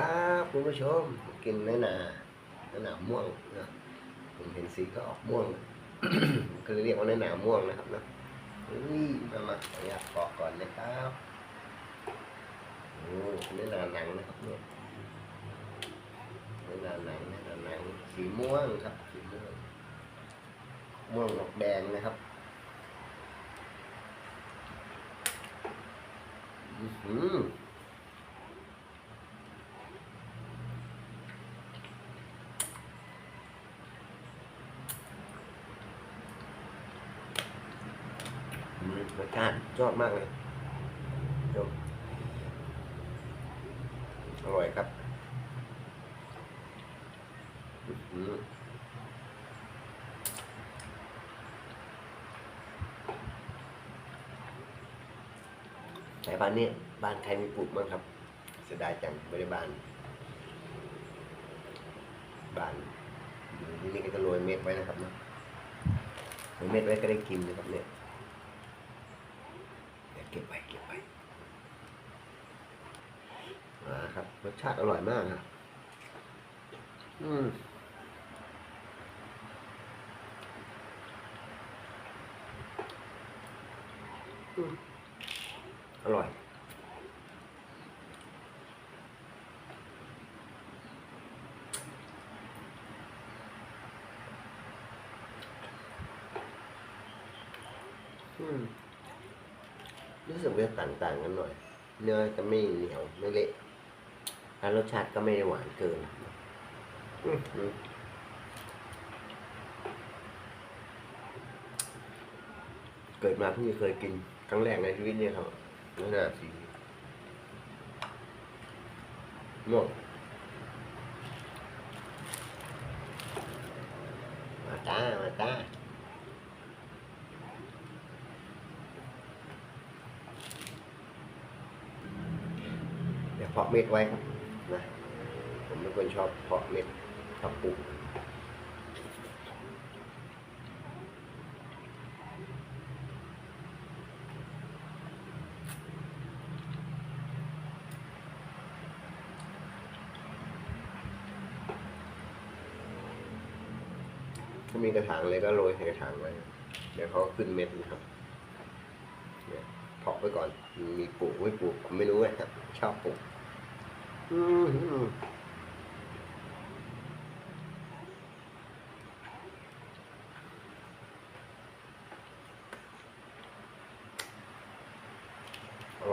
ครับคุณผู้ชมกินเนื้อหนาเนื้อหนาม่วงนะผมเห็นสีก็ออกม่วงก็เลยเรียกว่าเนื้อหนาม่วงนะครับนะอุ้ยมามาขออนุญาตปอกก่อนนะครับโอ้เนื้อหนาหนังนะครับเนี่ยเนื้อหนาหนังเนื้อหนาหนังสีม่วงครับสีม่วงม่วงออกแดงนะครับอื้อหือ อืม รสชาติยอดมากเลยชมอร่อยครับแต่บ้านนี้บ้านใครมีปลูกบ้างครับเสียดายจังไม่ได้บ้าน บ้านอยู่นี่ก็จะโรยเม็ดไว้นะครับเนาะโรยเม็ดไว้ก็ได้กินนะครับเนี่ย เก็บไว้เก็บไว้มาครับรสชาติอร่อยมากครับอืมอร่อย อืม รู้สึกว่าต่างๆกันหน่อย เนื้อจะไม่เหนียวไม่เละแล้วรสชาติก็ไม่ได้หวานเกินเกิดมาเพิ่งจะเคยกินครั้งแรกในชีวิตเนี่ยครับน่าสีม่วงมาจ้า มาจ้า เพาะเม็ดไว้ครับนะผมเป็นคนชอบเพาะเม็ดชอบปลูกถ้ามีกระถางเลยก็โรยใส่กระถางไว้ เดี๋ยวเขาขึ้นเม็ดนะครับเนี่ยเพาะไว้ก่อน มีปลูกไม่ปลูกผมไม่รู้นะครับ ชอบปลูกอืมอืม อร่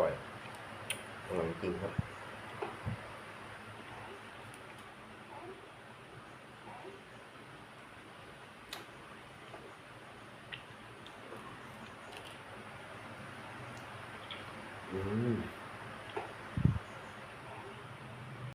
อย อร่อยจริงครับอืม